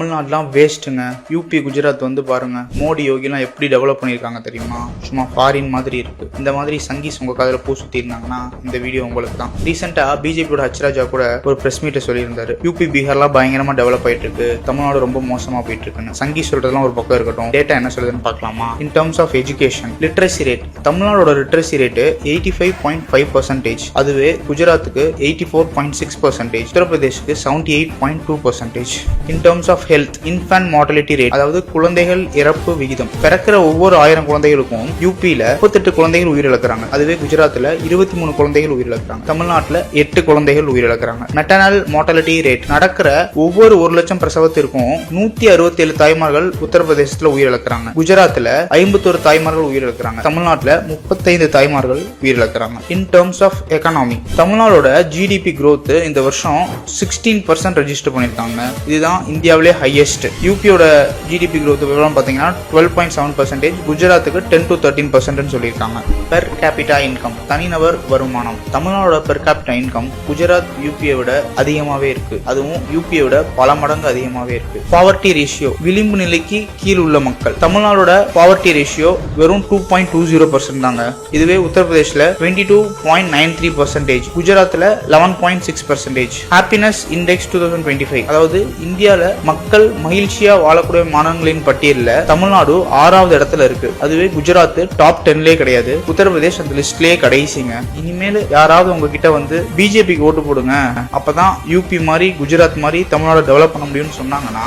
தமிழ்நாடுலாம் வேஸ்ட்டுங்க UP Gujarat வந்து பாருங்க மோடி யோகிலாம் எப்படி டெவலப் பண்ணியிருக்காங்க தெரியுமா? சும்மா ஃபாரின் மாதிரி இருக்கு. இந்த மாதிரி சங்கீஸ் உங்க காதில் பூ சுத்தி இருந்தாங்கன்னா இந்த வீடியோ உங்களுக்கு தான் ரீசெண்டா பிஜேபியோட ஹச்ராஜா கூட ஒரு பிரஸ் மீட்டை சொல்லியிருந்தாரு. யூபி பீகார்லாம் பயங்கரமா டெவலப் ஆயிட்டு இருக்கு தமிழ்நாடு ரொம்ப மோசமா போயிட்டு இருக்குன்னு சங்கி சொல்றதெல்லாம் ஒரு பக்கம் இருக்கட்டும். டேட்டா என்ன சொல்லுதுன்னு பார்க்கலாமா? In terms of education literacy rate தமிழ்நாடோட literacy rate eighty five point five percentage அதுவே குஜராத்துக்கு eighty four point six percentage உத்தரப்பிரதேஷ்க்கு seventy eight point two percentage in terms of health infant mortality rate அதாவது குழந்தைகள் இறப்பு விகிதம். பிறக்கிற ஒவ்வொரு ஆயிரம் குழந்தைகளுக்கும் யூபியில முப்பத்தெட்டு குழந்தைகள் உயிரிழக்கிறாங்க. அதுவே குஜராத்ல இருபத்தி மூணு குழந்தைகள் உயிரிழக்கிறாங்க. தமிழ்நாட்டுல எட்டு குழந்தைகள் உயிரிழக்கிறாங்க. மெட்டனல் மார்டாலிட்டி ரேட் நடக்கிற ஒவ்வொரு ஒரு லட்சம் பிரசவத்திற்கும் நூத்தி அறுபத்தி ஏழு தாய்மார்கள் உத்தரப்பிரதேசத்துல உயிரிழக்கிறாங்க. குஜராத்ல ஐம்பத்தொரு தாய்மார்கள் உயிரிழக்கிறாங்க. தமிழ்நாட்டுல முப்பத்தைந்து தாய்மார்கள் உயிரிழக்கிறாங்க. இன் டேர்ம்ஸ் ஆஃப் எக்கனாமி தமிழ்நாடோட ஜிடிபி குரோத் இந்த வருஷம் சிக்ஸ்டீன் பர்சன்ட் ரெஜிஸ்டர் பண்ணியிருக்காங்க. இதுதான் இந்தியாவிலே ஹையஸ்ட் யூபியோட ஜிடிபி க்ரோத் விவரம் பார்த்தீங்கன்னா டுவெல் பாயிண்ட் செவன் பர்சன்டேஜ் குஜராத்துக்கு டென் டு தேர்ட்டின் பர்சன்ட்னு சொல்லியிருக்காங்க. பெர் கேபிட்டா இன்கம் தனிநபர் வருமானம். தமிழ்நாடோட பெர் கேபிட்டா இன்கம் குஜராத் யூபியை விட அதிகமாகவே இருக்கு. அதுவும் யூபியை விட பல மடங்கு அதிகமாகவே இருக்கு. பாவர்ட்டி ரேஷியோ விளிம்பு நிலைக்கு கீழ் உள்ள மக்கள். தமிழ்நாடோட பாவர்ட்டி ரேஷியோ வெறும் two point two zero percent தாங்க. இதுவே உத்தரப்பிரதேசில் twenty two point nine three percentage குஜராத்தில் eleven point six percentage happiness index two thousand twenty five அதாவது இந்தியாவில் மக்கள் மகிழ்ச்சியா வாழக்கூடிய மாநிலங்களின் பட்டியலில் தமிழ்நாடு ஆறாவது இடத்துல இருக்கு. அதுவே குஜராத் டாப் டென்லேயே கிடையாது. உத்தரப்பிரதேஷ் அந்த லிஸ்ட்லயே கடைசிங்க. இனிமேல் யாராவது உங்ககிட்ட வந்து பிஜேபிக்கு ஓட்டு போடுங்க. அப்பதான் யூபி மாதிரி குஜராத் மாதிரி தமிழ்நாடு டெவலப் பண்ண முடியும்னு சொன்னாங்கன்னா